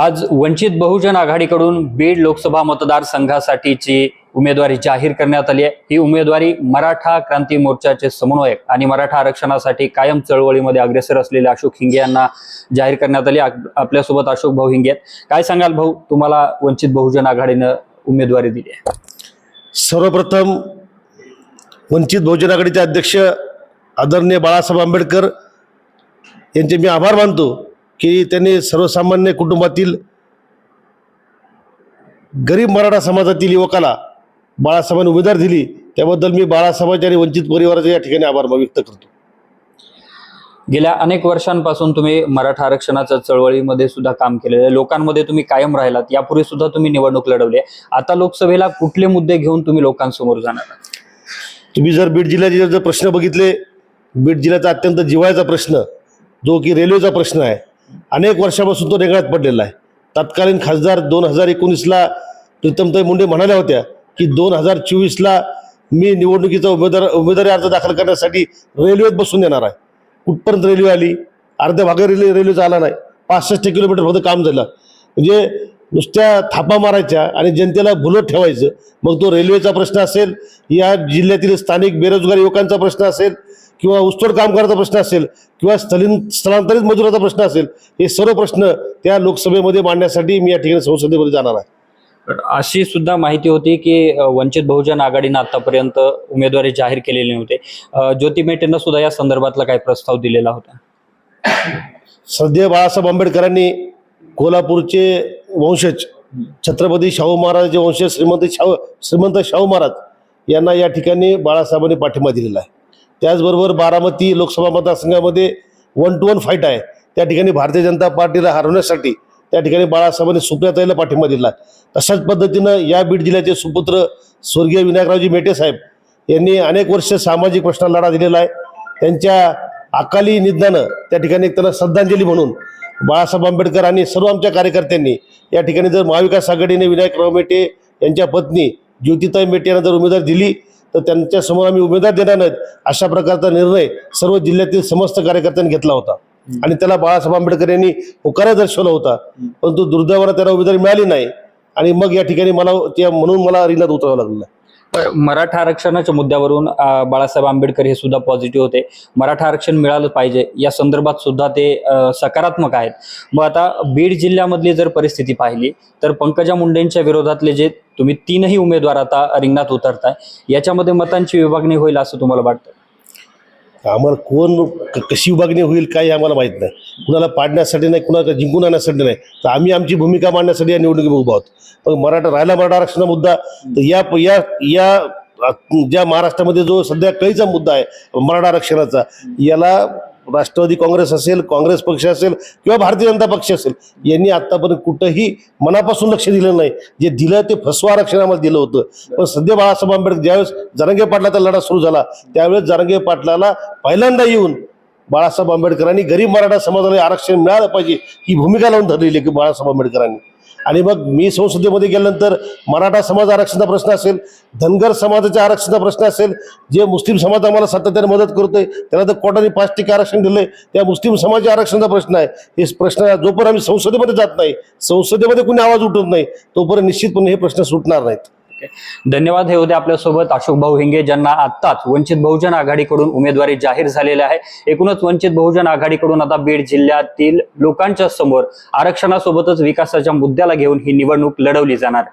आज वंचित बहुजन आघाडीकडून बीड लोकसभा मतदारसंघासाठीची उमेदवारी जाहीर करण्यात आली आहे. ही उमेदवारी मराठा क्रांती मोर्चाचे समन्वयक आणि मराठा आरक्षणासाठी कायम चळवळीमध्ये अग्रेसर असलेले अशोक हिंगे यांना जाहीर करण्यात आली. आपल्यासोबत अशोक भाऊ हिंगे काय सांगाल भाऊ? तुम्हाला वंचित बहुजन आघाडीनं उमेदवारी दिली आहे. सर्वप्रथम वंचित बहुजन आघाडीचे अध्यक्ष आदरणीय बाळासाहेब आंबेडकर यांचे मी आभार मानतो. की त्यांनी सर्वसामान्य कुटुंबातील गरीब मराठा समाजातील युवकाला बाळासाहेबांनी उमेदवार दिली. त्याबद्दल मी बाळासाहेबांचे आणि वंचित परिवाराचे या ठिकाणी आभार व्यक्त करतो. गेल्या अनेक वर्षांपासून तुम्ही मराठा आरक्षणाच्या चळवळीमध्ये सुद्धा काम केलेलं आहे. लोकांमध्ये तुम्ही कायम राहिलात. यापूर्वी सुद्धा तुम्ही निवडणूक लढवली आहे. आता लोकसभेला कुठले मुद्दे घेऊन तुम्ही लोकांसमोर जाणार? तुम्ही जर बीड जिल्ह्याचे जर प्रश्न बघितले बीड जिल्ह्याचा अत्यंत जिव्हाळ्याचा प्रश्न जो की रेल्वेचा प्रश्न आहे अनेक वर्षापासून तो रेगळ्यात पडलेला आहे. तत्कालीन खासदार दोन हजार एकोणीसला प्रीतमताई मुंडे म्हणाल्या होत्या की दोन हजार चोवीसला मी निवडणुकीचा उमेदवार उमेदवारी अर्ज दाखल करण्यासाठी रेल्वेत बसून येणार आहे. कुठपर्यंत रेल्वे आली? अर्ध्या भागा रेल्वे रेल्वेचा आला नाही. पासष्ट किलोमीटर फक्त काम झालं. म्हणजे नुसत्या थापा मारायच्या आणि जनतेला भुलत ठेवायचं. मग तो रेल्वेचा प्रश्न असेल या जिल्ह्यातील स्थानिक बेरोजगार युवकांचा प्रश्न असेल किंवा ऊसतोड कामगाराचा प्रश्न असेल किंवा स्थलीन स्थलांतरित मजुराचा प्रश्न असेल हे सर्व प्रश्न त्या लोकसभेमध्ये मांडण्यासाठी मी या ठिकाणी संसदेमध्ये जाणार आहे. अशी सुद्धा माहिती होती की वंचित बहुजन आघाडीनं आतापर्यंत उमेदवारी जाहीर केलेली नव्हते. ज्योती मेटेंना सुद्धा या संदर्भातला काही प्रस्ताव दिलेला होता. सध्या बाळासाहेब आंबेडकरांनी कोल्हापूरचे वंशज छत्रपती शाहू महाराजांचे वंशज श्रीमंत शाहू श्रीमंत शाहू महाराज यांना या ठिकाणी बाळासाहेबांनी पाठिंबा दिलेला आहे. त्याचबरोबर बारामती लोकसभा मतदारसंघामध्ये वन टू वन फाईट आहे. त्या ठिकाणी भारतीय जनता पार्टीला हरवण्यासाठी त्या ठिकाणी बाळासाहेबांनी सुप्रियाताईला पाठिंबा दिला. तशाच पद्धतीनं या बीड जिल्ह्याचे सुपुत्र स्वर्गीय विनायकरावजी मेटे साहेब यांनी अनेक वर्ष सामाजिक प्रश्नाला लढा दिलेला आहे. त्यांच्या अकाली निधनानं त्या ठिकाणी त्यांना श्रद्धांजली म्हणून बाळासाहेब आंबेडकर आणि सर्व आमच्या कार्यकर्त्यांनी या ठिकाणी जर महाविकास आघाडीने विनायकराव मेटे यांच्या पत्नी ज्योतिताई मेटे यांना जर उमेदवार दिली तर त्यांच्यासमोर आम्ही उमेदवार देणार नाहीत अशा प्रकारचा निर्णय सर्व जिल्ह्यातील समस्त कार्यकर्त्यांनी घेतला होता. आणि त्याला बाळासाहेब आंबेडकर यांनी होकारा दर्शवला होता. परंतु दुर्दैवानं त्याला उमेदवारी मिळाली नाही. आणि मग या ठिकाणी मला त्या म्हणून मला रिंगणात उतरावं लागलं. मराठा आरक्षणाच्या मुद्द्यावरून बाळासाहेब आंबेडकर हे सुद्धा पॉझिटिव्ह होते. मराठा आरक्षण मिळालं पाहिजे. या संदर्भात सुद्धा ते सकारात्मक आहेत. मग आता बीड जिल्ह्यामधली जर परिस्थिती पाहिली तर पंकजा मुंडेंच्या विरोधातले जे तुम्ही तीनही उमेदवार आता रिंगणात उतरताय याच्यामध्ये मतांची विभागणी होईल असं तुम्हाला वाटतं? आम्हाला कोण क- कशी विभागणी होईल काही आम्हाला माहीत नाही. कुणाला पाडण्यासाठी नाही कुणाला जिंकून आणण्यासाठी नाही. तर आम्ही आमची भूमिका मांडण्यासाठी या निवडणुकीत उभा आहोत. पण मराठा राहिला मराठा आरक्षणाचा मुद्दा तर या या या ज्या महाराष्ट्रामध्ये जो सध्या कळीचा मुद्दा आहे मराठा आरक्षणाचा याला राष्ट्रवादी काँग्रेस असेल काँग्रेस पक्ष असेल किंवा भारतीय जनता पक्ष असेल यांनी आतापर्यंत कुठंही मनापासून लक्ष दिलं नाही. जे दिलं ते फसवा आरक्षण आम्हाला दिलं होतं. पण सध्या बाळासाहेब आंबेडकर ज्यावेळेस जरांगे पाटलाचा लढा सुरू झाला त्यावेळेस जरांगे पाटलाला पहिल्यांदा येऊन बाळासाहेब आंबेडकरांनी गरीब मराठा समाजाला आरक्षण मिळालं पाहिजे ही भूमिका लावून धरलेली की बाळासाहेब आंबेडकरांनी. आणि मग मी संसदेमध्ये गेल्यानंतर मराठा समाज आरक्षणाचा प्रश्न असेल धनगर समाजाच्या आरक्षणाचा प्रश्न असेल जे मुस्लिम समाज आम्हाला सातत्याने मदत करतोय त्याला तर कोर्टाने पाच टक्के आरक्षण दिलंय. त्या मुस्लिम समाजाच्या आरक्षणाचा प्रश्न आहे. हे प्रश्न जोपर्यंत आम्ही संसदेमध्ये जात नाही संसदेमध्ये कुणी आवाज उठत नाही तोपर्यंत निश्चितपणे हे प्रश्न सुटणार नाहीत. धन्यवाद. हे होते आपल्यासोबत अशोक भाऊ हिंगे ज्यांना आत्ताच वंचित बहुजन आघाडीकडून उमेदवारी जाहीर झालेली आहे. एकूणच वंचित बहुजन आघाडीकडून आता बीड जिल्ह्यातील लोकांच्या समोर आरक्षणासोबतच विकासाच्या मुद्द्याला घेऊन ही निवडणूक लढवली जाणार.